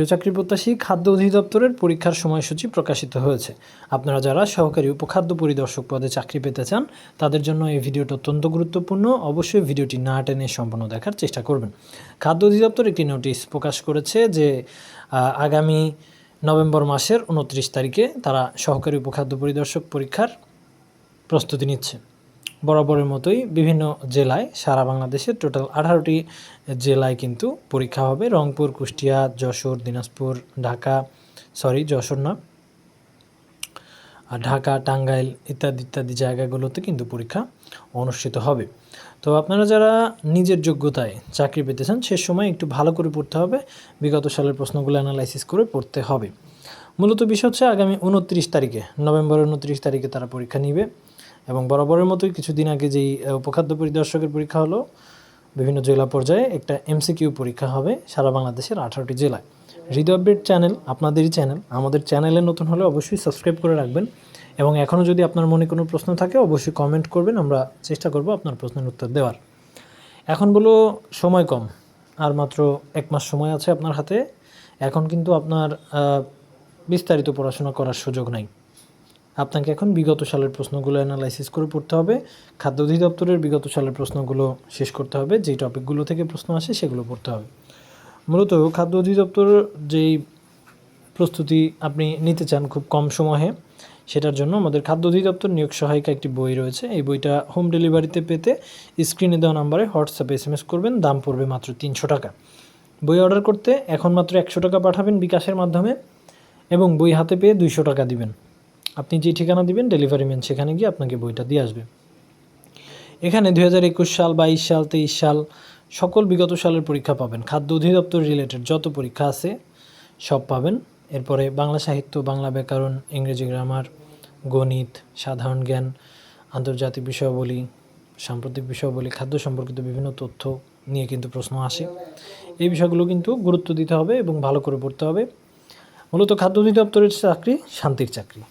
প্রিয় চাকরি প্রত্যাশী, খাদ্য অধিদপ্তরের পরীক্ষার সময়সূচি প্রকাশিত হয়েছে। আপনারা যারা সহকারী উপখাদ্য পরিদর্শক পদে চাকরি পেতে চান, তাদের জন্য এই ভিডিওটা অত্যন্ত গুরুত্বপূর্ণ। অবশ্যই ভিডিওটি না টেনে সম্পূর্ণ দেখার চেষ্টা করবেন। খাদ্য অধিদপ্তর একটি নোটিশ প্রকাশ করেছে যে আগামী নভেম্বর মাসের উনত্রিশ তারিখে তারা সহকারী উপখাদ্য পরিদর্শক পরীক্ষার প্রস্তুতি নিচ্ছে। বরাবরের মতোই বিভিন্ন জেলায়, সারা বাংলাদেশের টোটাল আঠারোটি জেলায় কিন্তু পরীক্ষা হবে। রংপুর, কুষ্টিয়া, যশোর, দিনাজপুর, ঢাকা সরি যশোর না ঢাকা, টাঙ্গাইল ইত্যাদি ইত্যাদি জায়গাগুলোতে কিন্তু পরীক্ষা অনুষ্ঠিত হবে। তো আপনারা যারা নিজের যোগ্যতায় চাকরি পেতে চান সে সময় একটু ভালো করে পড়তে হবে। বিগত সালের প্রশ্নগুলো অ্যানালাইসিস করে পড়তে হবে। মূলত বিষয় হচ্ছে আগামী উনত্রিশ তারিখে, নভেম্বরের উনত্রিশ তারিখে তারা পরীক্ষা নিবে। এবং বরাবরের মতোই কিছুদিন আগে যেই উপখাদ্য পরিদর্শকের পরীক্ষা হলো, বিভিন্ন জেলা পর্যায়ে একটা এমসিকিউ পরীক্ষা হবে সারা বাংলাদেশের আঠারোটি জেলায় হৃদয় আপডেট চ্যানেল আপনাদেরই চ্যানেল আমাদের চ্যানেলে নতুন হলে অবশ্যই সাবস্ক্রাইব করে রাখবেন এবং এখনও যদি আপনার মনে কোনো প্রশ্ন থাকে, অবশ্যই কমেন্ট করবেন, আমরা চেষ্টা করব আপনার প্রশ্নের উত্তর দেওয়ার। এখন বলো, সময় কম, আর মাত্র এক মাস সময় আছে আপনার হাতে। এখন কিন্তু আপনার বিস্তারিত পড়াশোনা করার সুযোগ নাই। আপনাকে এখন বিগত সালের প্রশ্নগুলো অ্যানালাইসিস করে পড়তে হবে। খাদ্য অধিদপ্তরের বিগত সালের প্রশ্নগুলো শেষ করতে হবে। যেই টপিকগুলো থেকে প্রশ্ন আসে সেগুলো পড়তে হবে। মূলত খাদ্য অধিদপ্তর যেই প্রস্তুতি আপনি নিতে চান খুব কম সময়ে, সেটার জন্য আমাদের খাদ্য অধিদপ্তর নিয়োগ সহায়িকা একটি বই রয়েছে। এই বইটা হোম ডেলিভারিতে পেতে স্ক্রিনে দেওয়া নাম্বারে হোয়াটসঅ্যাপে এস এম এস করবেন, দাম পড়বে মাত্র তিনশো টাকা। বই অর্ডার করতে এখন মাত্র একশো টাকা পাঠাবেন বিকাশের মাধ্যমে এবং বই হাতে পেয়ে দুইশো টাকা দিবেন। আপনি যে ঠিকানা দিবেন ডেলিভারি ম্যান সেখানে গিয়ে আপনাকে বইটা দিয়ে আসবে। এখানে দু হাজার একুশ সাল, বাইশ সাল, তেইশ সাল সকল বিগত সালের পরীক্ষা পাবেন। খাদ্য অধিদপ্তর রিলেটেড যত পরীক্ষা আছে সব পাবেন। এরপরে বাংলা সাহিত্য, বাংলা ব্যাকরণ, ইংরেজি গ্রামার গণিত, সাধারণ জ্ঞান, আন্তর্জাতিক বিষয়াবলী, সাম্প্রতিক বিষয়াবলী, খাদ্য সম্পর্কিত বিভিন্ন তথ্য নিয়ে কিন্তু প্রশ্ন আসে। এই বিষয়গুলো কিন্তু গুরুত্ব দিতে হবে এবং ভালো করে পড়তে হবে। মূলত খাদ্য অধিদপ্তরের চাকরি শান্তির চাকরি।